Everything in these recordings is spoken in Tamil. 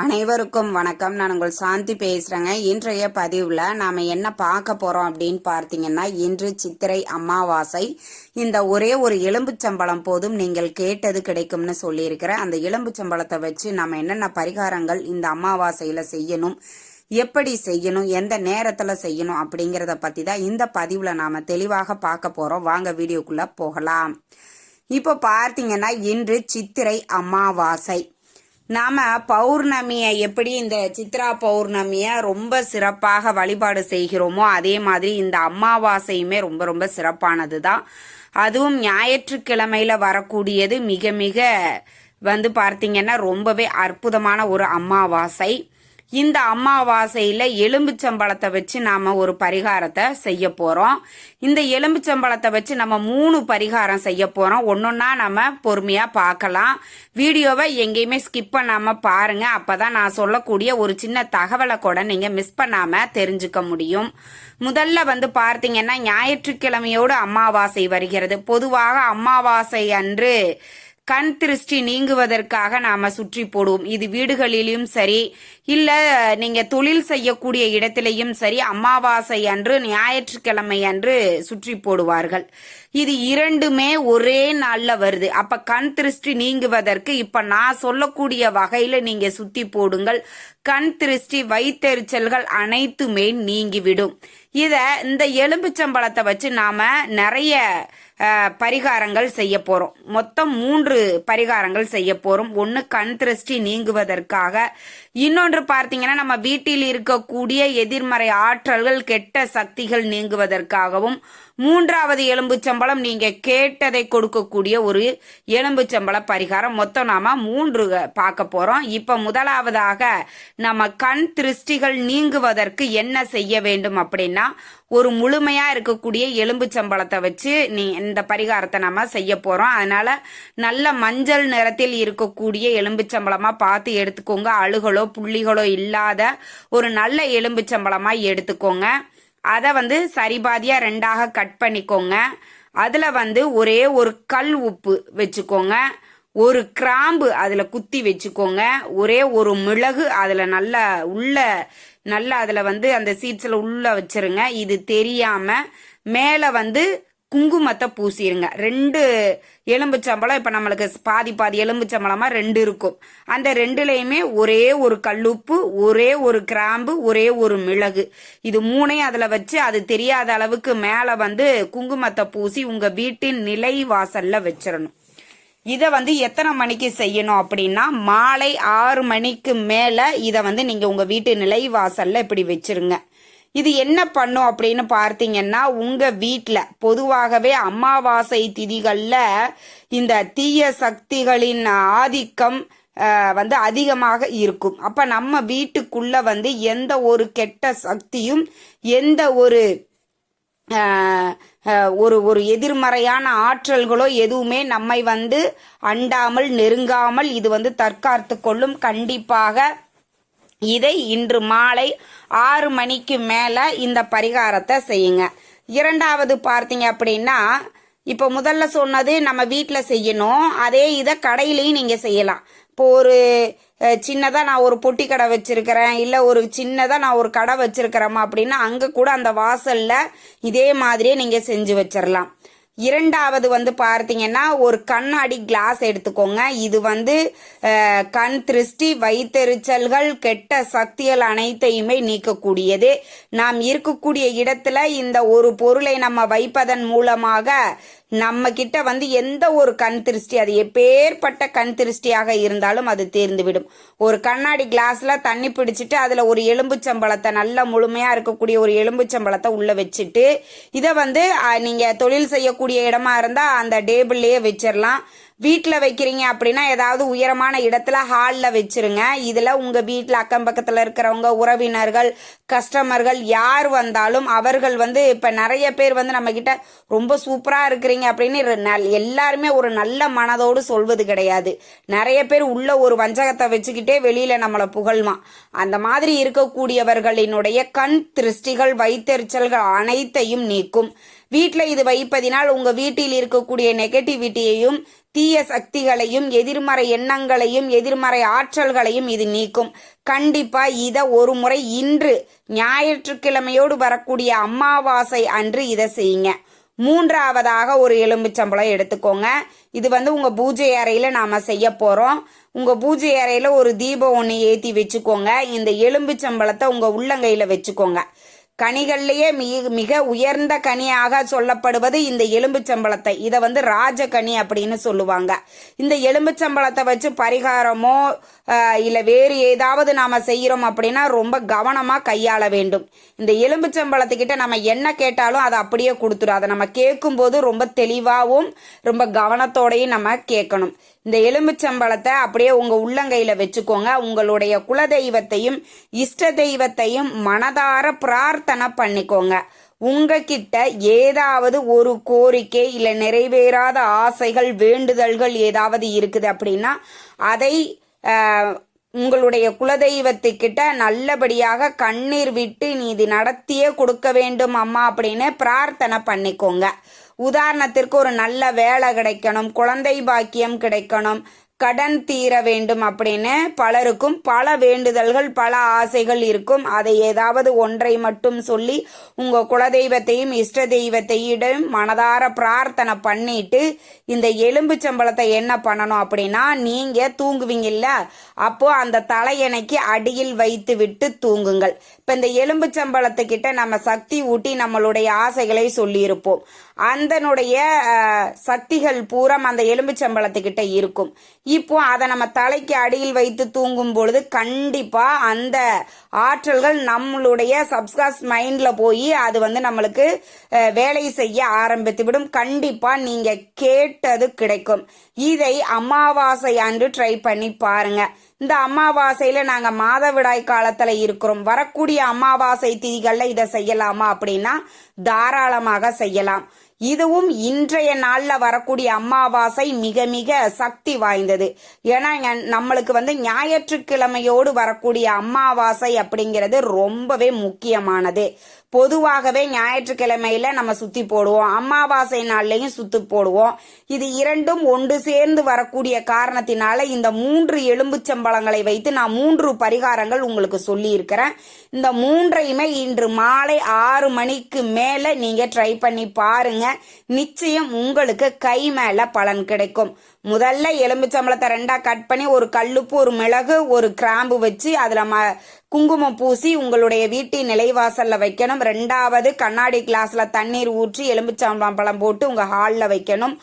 அனைவருக்கும் வணக்கம். நான் உங்கள் சாந்தி பேசுகிறேங்க இன்றைய பதிவில் நாம் என்ன பார்க்க போகிறோம் அப்படின்னு பார்த்தீங்கன்னா இன்று சித்திரை அமாவாசை. இந்த ஒரே ஒரு எலும்புச்சம்பளம் போதும் நீங்கள் கேட்டது கிடைக்கும்னு சொல்லியிருக்கிறேன் அந்த எலும்புச்சம்பளத்தை வச்சு நம்ம என்னென்ன பரிகாரங்கள் இந்த அமாவாசையில் செய்யணும் எப்படி செய்யணும் எந்த நேரத்தில் செய்யணும் அப்படிங்கிறத பற்றி தான் இந்த பதிவில் நாம் தெளிவாக பார்க்க போகிறோம் வாங்க வீடியோக்குள்ளே போகலாம். இப்போ பார்த்தீங்கன்னா இன்று சித்திரை அமாவாசை. நாம பௌர்ணமியை எப்படி இந்த சித்ரா பௌர்ணமியை ரொம்ப சிறப்பாக வழிபாடு செய்கிறோமோ அதே மாதிரி இந்த அமாவாசையுமே ரொம்ப ரொம்ப சிறப்பானது தான் அதுவும் ஞாயிற்றுக்கிழமையில வரக்கூடியது மிக மிக வந்து பார்த்தீங்கன்னா ரொம்பவே அற்புதமான ஒரு அமாவாசை. இந்த அமாவாசையில் எலும்புச்சம்பழத்தை வச்சு நாம் ஒரு பரிகாரத்தை செய்ய போகிறோம் இந்த எலும்புச்சம்பழத்தை வச்சு நம்ம மூணு பரிகாரம் செய்ய போகிறோம் ஒன்றொன்னா நம்ம பொறுமையாக பார்க்கலாம். வீடியோவை எங்கேயுமே ஸ்கிப் பண்ணாமல் பாருங்கள் அப்போ தான் நான் சொல்லக்கூடிய ஒரு சின்ன தகவலை கூட நீங்கள் மிஸ் பண்ணாமல் தெரிஞ்சுக்க முடியும். முதல்ல வந்து பார்த்தீங்கன்னா ஞாயிற்றுக்கிழமையோடு அமாவாசை வருகிறது. பொதுவாக அமாவாசை அன்று கண் திருஷ்டி நீங்குவதற்காக நாம சுற்றி போடுவோம். இது வீடுகளிலும் சரி இல்ல நீங்க தொழில் செய்யக்கூடிய இடத்திலையும் சரி அமாவாசை அன்று ஞாயிற்றுக்கிழமை அன்று சுற்றி போடுவார்கள். இது இரண்டுமே ஒரே நாள்ல வருது. அப்ப கண் திருஷ்டி நீங்குவதற்கு இப்ப நான் சொல்லக்கூடிய வகையில நீங்க சுத்தி போடுங்கள். கண் திருஷ்டி வைத்தெரிச்சல்கள் அனைத்துமே நீங்கிவிடும். இத இந்த எலும்புச்சம்பழத்தை வச்சு நாம நிறைய பரிகாரங்கள் செய்ய போறோம். மொத்தம் மூன்று பரிகாரங்கள் செய்ய போறோம். ஒன்று கண் திருஷ்டி நீங்குவதற்காக. இன்னொன்று பார்த்தீங்கன்னா நம்ம வீட்டில் இருக்கக்கூடிய எதிர்மறை ஆற்றல்கள் கெட்ட சக்திகள் நீங்குவதற்காகவும் மூன்றாவது எலும்புச்சம்பளம் நீங்க கேட்டதை கொடுக்கக்கூடிய ஒரு எலும்புச்சம்பள பரிகாரம். மொத்தம் நாம மூன்று பார்க்க போறோம். இப்ப முதலாவதாக நம்ம கண் திருஷ்டிகள் நீங்குவதற்கு என்ன செய்ய வேண்டும் அப்படின்னா ஒரு முழுமையா இருக்கக்கூடிய எலும்பு சம்பளத்தை வச்சு நீ இந்த பரிகாரத்தை நம்ம செய்ய போறோம். அதனால நல்ல மஞ்சள் நிறத்தில் இருக்கக்கூடிய எலும்பு சம்பளமா பார்த்து எடுத்துக்கோங்க. அழுகலோ புள்ளிகளோ இல்லாத ஒரு நல்ல எலும்பு சம்பளமா எடுத்துக்கோங்க. அதை வந்து சரிபாதியா ரெண்டாக கட் பண்ணிக்கோங்க. அதுல வந்து ஒரே ஒரு கல் உப்பு வச்சுக்கோங்க. ஒரு கிராம்பு அதில் குத்தி வச்சுக்கோங்க. ஒரே ஒரு மிளகு அதில் நல்லா உள்ள நல்லா அதில் வந்து அந்த சீட்ஸில் உள்ள வச்சிருங்க. இது தெரியாமல் மேலே வந்து குங்குமத்தை பூசிடுங்க ரெண்டு எலும்புச்சம்பளம் இப்போ நம்மளுக்கு பாதி பாதி எலும்புச்சம்பளமாக ரெண்டு இருக்கும். அந்த ரெண்டுலேயுமே ஒரே ஒரு கல்லுப்பு ஒரே ஒரு கிராம்பு ஒரே ஒரு மிளகு. இது மூணையும் அதில் வச்சு அது தெரியாத அளவுக்கு மேலே வந்து குங்குமத்தை பூசி உங்கள் வீட்டின் நிலை வாசலில் வச்சிடணும் இதை வந்து எத்தனை மணிக்கு செய்யணும் அப்படின்னா மாலை ஆறு மணிக்கு மேலே இதை வந்து நீங்கள் உங்கள் வீட்டு நிலை வாசலில் இப்படி வச்சுருங்க. இது என்ன பண்ணும் அப்படின்னு பார்த்தீங்கன்னா உங்கள் வீட்டில் பொதுவாகவே அமாவாசை திதிகளில் இந்த தீய சக்திகளின் ஆதிக்கம் வந்து அதிகமாக இருக்கும். அப்போ நம்ம வீட்டுக்குள்ளே வந்து எந்த ஒரு கெட்ட சக்தியும் எந்த ஒரு ஒரு ஒரு எதிர்மறையான ஆற்றல்களோ எதுவுமே நம்மை வந்து அண்டாமல் நெருங்காமல் இது வந்து தற்காத்து கொள்ளும். கண்டிப்பாக இதை இன்று மாலை ஆறு மணிக்கு மேலே இந்த பரிகாரத்தை செய்யுங்க. இரண்டாவது பார்த்தீங்க அப்படின்னா இப்போ முதல்ல சொன்னது நம்ம வீட்டில் செய்யணும். அதே இதை கடையிலையும் நீங்கள் செய்யலாம். இப்போ ஒரு சின்னதாக நான் ஒரு பொட்டி கடை வச்சுருக்கிறேன். இல்லை ஒரு சின்னதாக நான் ஒரு கடை வச்சுருக்கிறேம்மா அப்படின்னா அங்கே கூட அந்த வாசலில் இதே மாதிரியே நீங்கள் செஞ்சு வச்சிடலாம் இரண்டாவது வந்து பார்த்தீங்கன்னா ஒரு கண்ணாடி கிளாஸ் எடுத்துக்கோங்க. இது வந்து கண் திருஷ்டி வைத்தெரிச்சல்கள் கெட்ட சக்திகள் அனைத்தையுமே நீக்கக்கூடியது. நாம் இருக்கக்கூடிய இடத்துல இந்த ஒரு பொருளை நம்ம வைப்பதன் மூலமாக நம்ம கிட்ட வந்து எந்த ஒரு கண் திருஷ்டி அது எப்பேற்பட்ட கண் திருஷ்டியாக இருந்தாலும் அது தேர்ந்துவிடும். ஒரு கண்ணாடி கிளாஸ்ல தண்ணி பிடிச்சிட்டு அதுல ஒரு எலும்புச்சம்பளத்தை நல்ல முழுமையா இருக்கக்கூடிய ஒரு எலும்புச்சம்பளத்தை உள்ள வச்சுட்டு இதை வந்து நீங்க தொழில் செய்யக்கூடிய இடமா இருந்தா அந்த டேபிள்லயே வச்சிடலாம் வீட்டில் வைக்கிறீங்க அப்படின்னா ஏதாவது உயரமான இடத்துல ஹாலில் வச்சுருங்க. இதில் உங்கள் வீட்டில் அக்கம் பக்கத்தில் இருக்கிறவங்க உறவினர்கள் கஸ்டமர்கள் யார் வந்தாலும் அவர்கள் வந்து இப்போ நிறைய பேர் வந்து நம்மக்கிட்ட ரொம்ப சூப்பராக இருக்கிறீங்க அப்படின்னு எல்லாருமே ஒரு நல்ல மனதோடு சொல்வது கிடையாது. நிறைய பேர் உள்ள ஒரு வஞ்சகத்தை வச்சுக்கிட்டே வெளியில் நம்மளை புகழ்மா. அந்த மாதிரி இருக்கக்கூடியவர்களினுடைய கண் திருஷ்டிகள் வைத்தெரிச்சல்கள் அனைத்தையும் நீக்கும். வீட்டில் இது வைப்பதினால் உங்கள் வீட்டில் இருக்கக்கூடிய நெகட்டிவிட்டியையும் தீய சக்திகளையும் எதிர்மறை எண்ணங்களையும் எதிர்மறை ஆற்றல்களையும் இது நீக்கும். கண்டிப்பா இத ஒரு முறை இன்று ஞாயிற்றுக்கிழமையோடு வரக்கூடிய அமாவாசை அன்று இதை செய்யுங்க. மூன்றாவதாக ஒரு எலும்புச்சம்பளம் எடுத்துக்கோங்க. இது வந்து உங்க பூஜை அறையில நாம செய்ய போறோம். உங்க பூஜை அறையில ஒரு தீபம் ஒன்று ஏத்தி வச்சுக்கோங்க. இந்த எலும்புச்சம்பளத்தை உங்க உள்ளங்கையில வச்சுக்கோங்க. கனிகள்லேயே மிக மிக உயர்ந்த கனியாக சொல்லப்படுவது இந்த எலும்புச்சம்பளத்தை இதை வந்து ராஜகனி அப்படின்னு சொல்லுவாங்க. இந்த எலும்புச்சம்பளத்தை வச்சு பரிகாரமோ இல்லை வேறு ஏதாவது நாம செய்கிறோம் அப்படின்னா ரொம்ப கவனமாக கையாள வேண்டும். இந்த எலும்புச்சம்பளத்துக்கிட்ட நம்ம என்ன கேட்டாலும் அதை அப்படியே கொடுத்துடும் அதை நம்ம கேட்கும்போது ரொம்ப தெளிவாகவும் ரொம்ப கவனத்தோடையும் நம்ம கேட்கணும். இந்த எலும்புச்சம்பளத்தை அப்படியே உங்க உள்ளங்கையில வச்சுக்கோங்க. உங்களுடைய குலதெய்வத்தையும் இஷ்ட தெய்வத்தையும் மனதார பிரார்த்தனை பண்ணிக்கோங்க. உங்ககிட்ட ஏதாவது ஒரு கோரிக்கை இல்ல நிறைவேறாத ஆசைகள் வேண்டுதல்கள் ஏதாவது இருக்குது அப்படின்னா அதை உங்களுடைய குலதெய்வத்துக்கிட்ட நல்லபடியாக கண்ணீர் விட்டு நீ இது நடத்தியே கொடுக்க வேண்டும் அம்மா அப்படின்னு பிரார்த்தனை பண்ணிக்கோங்க. உதாரணத்திற்கு ஒரு நல்ல வேலை கிடைக்கணும் குழந்தை பாக்கியம் கிடைக்கணும் கடன் தீர வேண்டும் அப்படின்னு பலருக்கும் பல வேண்டுதல்கள் பல ஆசைகள் இருக்கும். அதை ஏதாவது ஒன்றை மட்டும் சொல்லி உங்க குலதெய்வத்தையும் இஷ்ட தெய்வத்தையும் மனதார பிரார்த்தனை பண்ணிட்டு இந்த எலும்பு சம்பளத்தை என்ன பண்ணணும் அப்படின்னா நீங்க தூங்குவீங்கல்ல? அப்போ அந்த தலையணைக்கு அடியில் வைத்து விட்டு தூங்குங்கள். இப்ப இந்த எலும்பு சம்பளத்துக்கிட்ட நம்ம சக்தி ஊட்டி நம்மளுடைய ஆசைகளை சொல்லியிருப்போம். அதனுடைய சக்திகள் பூரம் அந்த எலும்பு சம்பளத்துக்கிட்ட இருக்கும். இப்போ அதை நம்ம தலைக்கு அடியில் வைத்து தூங்கும் பொழுது கண்டிப்பாக அந்த ஆற்றல்கள் நம்மளுடைய சப்ஸ்காஸ் மைண்டில் போய் அது வந்து நம்மளுக்கு வேலை செய்ய ஆரம்பித்து விடும் கண்டிப்பாக நீங்கள் கேட்டது கிடைக்கும். இதை அமாவாசை அன்று ட்ரை பண்ணி பாருங்க. இந்த அமாவாசையில் நாங்கள் மாதவிடாய் காலத்தில் இருக்கிறோம். வரக்கூடிய அமாவாசை திதிகளில் இதை செய்யலாமா அப்படின்னா தாராளமாக செய்யலாம். இதுவும் இன்றைய நாள்ல வரக்கூடிய அமாவாசை மிக மிக சக்தி வாய்ந்தது. ஏன்னா நம்மளுக்கு வந்து ஞாயிற்றுக்கிழமையோடு வரக்கூடிய அமாவாசை அப்படிங்கிறது ரொம்பவே முக்கியமானது. பொதுவாகவே ஞாயிற்றுக்கிழமையில நம்ம சுத்தி போடுவோம். அமாவாசை நாள்லையும் சுத்து போடுவோம். இது இரண்டும் ஒன்று சேர்ந்து வரக்கூடிய காரணத்தினால இந்த மூன்று எலும்புச்சம்பளங்களை வைத்து நான் மூன்று பரிகாரங்கள் உங்களுக்கு சொல்லி இருக்கிறேன் இந்த மூன்றையுமே இன்று மாலை ஆறு மணிக்கு மேல நீங்க ட்ரை பண்ணி பாருங்க. நிச்சயம் உங்களுக்கு கை மேல பலன் கிடைக்கும். முதல்ல எலும்புச்சம்பளத்தை ரெண்டா கட் பண்ணி ஒரு கல்லுப்பு ஒரு மிளகு ஒரு கிராம்பு வச்சு அதுல ம குங்குமம் பூசி உங்களுடைய வீட்டின் நிலைவாசல்ல வைக்கணும். ரெண்டாவது கண்ணாடி கிளாஸ்ல தண்ணீர் ஊற்றி எலும்புச்சம்பளம் பழம் போட்டு உங்க ஹாலில் வைக்கணும்.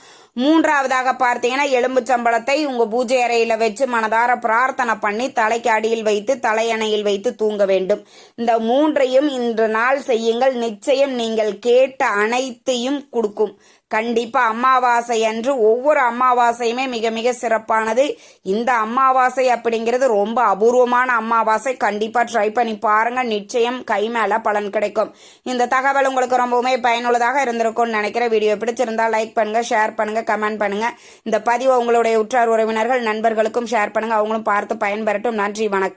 மூன்றாவதாக பார்த்தீங்கன்னா எலும்புச்சம்பளத்தை உங்க பூஜை அறையில வச்சு மனதார பிரார்த்தனை பண்ணி தலைக்கு அடியில் வைத்து தலையணையில் வைத்து தூங்க வேண்டும். இந்த மூன்றையும் இன்று நாள் செய்யுங்கள். நிச்சயம் நீங்கள் கேட்ட அனைத்தையும் கொடுக்கும். கண்டிப்பா அமாவாசை அன்று ஒவ்வொரு அமாவாசையுமே மிக மிக சிறப்பானது. இந்த அமாவாசை அப்படிங்கிறது ரொம்ப அபூர்வமான அமாவாசை. கண்டிப்பா ட்ரை பண்ணி பாருங்க. நிச்சயம் கை மேல பலன் கிடைக்கும். இந்த தகவல் உங்களுக்கு ரொம்பவுமே பயனுள்ளதாக இருந்திருக்கும்னு நினைக்கிற வீடியோ பிடிச்சிருந்தா லைக் பண்ணுங்க ஷேர் பண்ணுங்க கமெண்ட் பண்ணுங்க. இந்த பதிவை உங்களுடைய உற்றார் உறவினர்கள் நண்பர்களுக்கும் ஷேர் பண்ணுங்க. அவங்களும் பார்த்து பயன்பெறட்டும். நன்றி வணக்கம்.